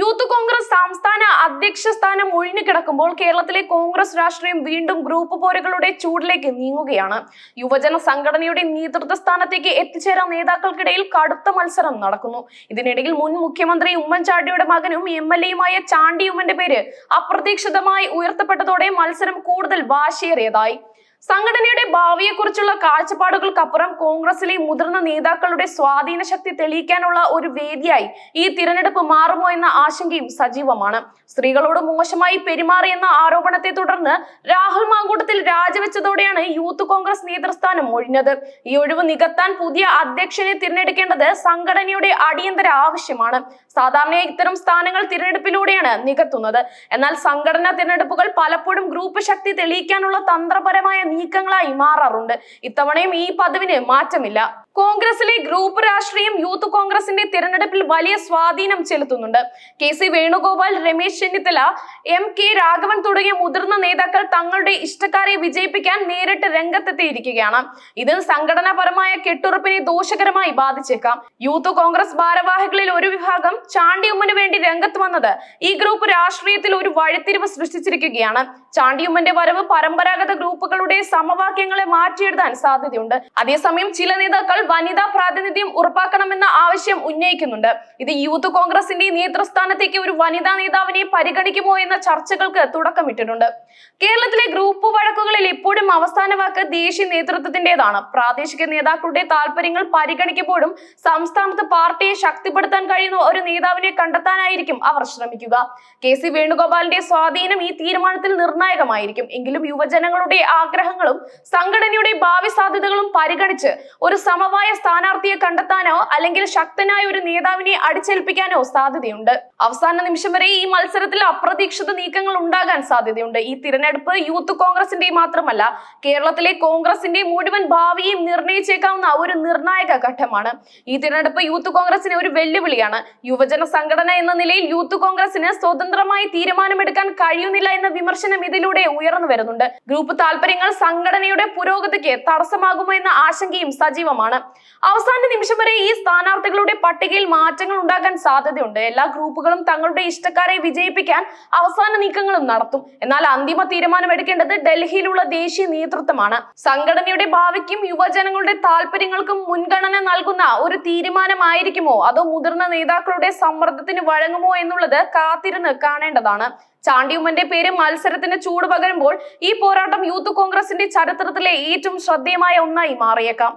Youth Congress സംസ്ഥാന അധ്യക്ഷ സ്ഥാനം ഒഴിഞ്ഞു കിടക്കുമ്പോൾ കേരളത്തിലെ കോൺഗ്രസ് രാഷ്ട്രീയം വീണ്ടും ഗ്രൂപ്പ് പോരുകളുടെ ചൂടിലേക്ക് നീങ്ങുകയാണ്. യുവജന സംഘടനയുടെ നേതൃത്വ സ്ഥാനത്തേക്ക് എത്തിച്ചേരാൻ നേതാക്കൾക്കിടയിൽ കടുത്ത മത്സരം നടക്കുന്നു. ഇതിനിടയിൽ മുൻ മുഖ്യമന്ത്രി ഉമ്മൻചാണ്ടിയുടെ മകനും എം എൽ എയുമായ ചാണ്ടി ഉമ്മന്റെ പേര് അപ്രതീക്ഷിതമായി ഉയർത്തപ്പെട്ടതോടെ മത്സരം കൂടുതൽ വാശിയേറിയതായി. സംഘടനയുടെ ഭാവിയെക്കുറിച്ചുള്ള കാഴ്ചപ്പാടുകൾക്കപ്പുറം കോൺഗ്രസിലെ മുതിർന്ന നേതാക്കളുടെ സ്വാധീന ശക്തി തെളിയിക്കാനുള്ള ഒരു വേദിയായി ഈ തിരഞ്ഞെടുപ്പ് മാറുമോ എന്ന ആശങ്കയും സജീവമാണ്. സ്ത്രീകളോട് മോശമായി പെരുമാറിയെന്ന ആരോപണത്തെ തുടർന്ന് രാഹുൽ മാങ്കൂട്ടത്തിൽ രാജിവെച്ചതോടെയാണ് യൂത്ത് കോൺഗ്രസ് നേതൃസ്ഥാനം ഒഴിഞ്ഞത്. ഈ ഒഴിവ് നികത്താൻ പുതിയ അധ്യക്ഷനെ തിരഞ്ഞെടുക്കേണ്ടത് സംഘടനയുടെ അടിയന്തര ആവശ്യമാണ്. സാധാരണയായി ഇത്തരം സ്ഥാനങ്ങൾ തിരഞ്ഞെടുപ്പിലൂടെയാണ് നികത്തുന്നത്. എന്നാൽ സംഘടനാ തിരഞ്ഞെടുപ്പുകൾ പലപ്പോഴും ഗ്രൂപ്പ് ശക്തി തെളിയിക്കാനുള്ള തന്ത്രപരമായ നീക്കങ്ങളായി മാറാറുണ്ട്. ഇത്തവണയും ഈ പതിവിന് മാറ്റമില്ല. കോൺഗ്രസിലെ ഗ്രൂപ്പ് രാഷ്ട്രീയം യൂത്ത് കോൺഗ്രസിന്റെ തിരഞ്ഞെടുപ്പിൽ വലിയ സ്വാധീനം ചെലുത്തുന്നുണ്ട്. K C Venugopal Ramesh Chennithala M K Raghavan തുടങ്ങിയ മുതിർന്ന നേതാക്കൾ തങ്ങളുടെ ഇഷ്ടക്കാരെ വിജയിപ്പിക്കാൻ നേരിട്ട് രംഗത്തെത്തിയിരിക്കുകയാണ്. ഇത് സംഘടനാപരമായ കെട്ടുറപ്പിനെ ദോഷകരമായി ബാധിച്ചേക്കാം. യൂത്ത് കോൺഗ്രസ് ഭാരവാഹികളിൽ ഒരു വിഭാഗം ചാണ്ടിയുമ്മന് വേണ്ടി രംഗത്ത് വന്നത് ഈ ഗ്രൂപ്പ് രാഷ്ട്രീയത്തിൽ ഒരു വഴിത്തിരിവ് സൃഷ്ടിച്ചിരിക്കുകയാണ്. ചാണ്ടിയുമ്മന്റെ വരവ് പരമ്പരാഗത ഗ്രൂപ്പുകളുടെ സമവാക്യങ്ങളെ മാറ്റിയെഴുതാൻ സാധ്യതയുണ്ട്. അതേസമയം ചില നേതാക്കൾ വനിതാ പ്രാതിനിധ്യം ഉറപ്പാക്കണമെന്ന ആവശ്യം ഉന്നയിക്കുന്നുണ്ട്. ഇത് യൂത്ത് കോൺഗ്രസിന്റെ നേതൃസ്ഥാനത്തേക്ക് ഒരു വനിതാ നേതാവിനെ പരിഗണിക്കുമോ എന്ന ചർച്ചകൾക്ക് തുടക്കമിട്ടിട്ടുണ്ട്. കേരളത്തിലെ ഗ്രൂപ്പ് വഴക്കുകളിൽ ഇപ്പോഴും അവസാന വാക്ക് ദേശീയ നേതൃത്വത്തിന്റേതാണ് പ്രാദേശിക നേതാക്കളുടെ താല്പര്യങ്ങൾ പരിഗണിക്കുമ്പോഴും സംസ്ഥാനത്ത് പാർട്ടിയെ ശക്തിപ്പെടുത്താൻ കഴിയുന്ന ഒരു നേതാവിനെ കണ്ടെത്താനായിരിക്കും അവർ ശ്രമിക്കുക. കെ സി വേണുഗോപാലിന്റെ സ്വാധീനം ഈ തീരുമാനത്തിൽ നിർണായകമായിരിക്കും. എങ്കിലും യുവജനങ്ങളുടെ ആഗ്രഹങ്ങളും സംഘടനയുടെ ഭാവി സാധ്യതകളും പരിഗണിച്ച് ഒരു സമവായ സ്ഥാനാർത്ഥിയെ കണ്ടെത്താനോ അല്ലെങ്കിൽ ശക്തനായ ഒരു നേതാവിനെ അടിച്ചേൽപ്പിക്കാനോ സാധ്യതയുണ്ട്. അവസാന നിമിഷം വരെ ഈ മത്സരത്തിൽ അപ്രതീക്ഷിത നീക്കങ്ങൾ ഉണ്ടാകാൻ സാധ്യതയുണ്ട്. ഈ തിരഞ്ഞെടുപ്പ് യൂത്ത് കോൺഗ്രസിന്റെ മാത്രമല്ല കേരളത്തിലെ കോൺഗ്രസിന്റെ മുഴുവൻ ഭാവിയും നിർണയിച്ചേക്കാവുന്ന ഒരു നിർണായക ഘട്ടമാണ്. ഈ തിരഞ്ഞെടുപ്പ് യൂത്ത് കോൺഗ്രസിന് ഒരു വെല്ലുവിളിയാണ്. യുവജന സംഘടന എന്ന നിലയിൽ യൂത്ത് കോൺഗ്രസിന് സ്വതന്ത്രമായി തീരുമാനമെടുക്കാൻ കഴിയുന്നില്ല എന്ന വിമർശനം ഇതിലൂടെ ഉയർന്നു വരുന്നുണ്ട്. ഗ്രൂപ്പ് താല്പര്യങ്ങൾ സംഘടനയുടെ പുരോഗതിക്ക് തടസ്സമാകുമോ എന്ന ആശങ്കയും സജീവമാണ്. അവസാന നിമിഷം വരെ ഈ സ്ഥാനാർത്ഥികളുടെ പട്ടികയിൽ മാറ്റങ്ങൾ ഉണ്ടാക്കാൻ സാധ്യതയുണ്ട്. എല്ലാ ഗ്രൂപ്പുകളും തങ്ങളുടെ ഇഷ്ടക്കാരെ വിജയിപ്പിക്കാൻ അവസാന നീക്കങ്ങളും നടത്തും. എന്നാൽ അന്തിമ തീരുമാനം എടുക്കേണ്ടത് ഡൽഹിയിലുള്ള ദേശീയ നേതൃത്വമാണ്. സംഘടനയുടെ ഭാവിക്കും യുവജനങ്ങളുടെ താല്പര്യങ്ങൾക്കും മുൻഗണന നൽകുന്ന ഒരു തീരുമാനമായിരിക്കുമോ? അതോ മുതിർന്ന നേതാക്കളുടെ സമ്മർദ്ദത്തിന് വഴങ്ങുമോ എന്നുള്ളത് കാത്തിരുന്ന് കാണേണ്ടതാണ്. ചാണ്ടിയുമ്മന്റെ പേര് മത്സരത്തിന് ചൂട് പകരുമ്പോൾ ഈ പോരാട്ടം യൂത്ത് കോൺഗ്രസിന്റെ ചരിത്രത്തിലെ ഏറ്റവും ശ്രദ്ധേയമായ ഒന്നായി മാറിയേക്കാം.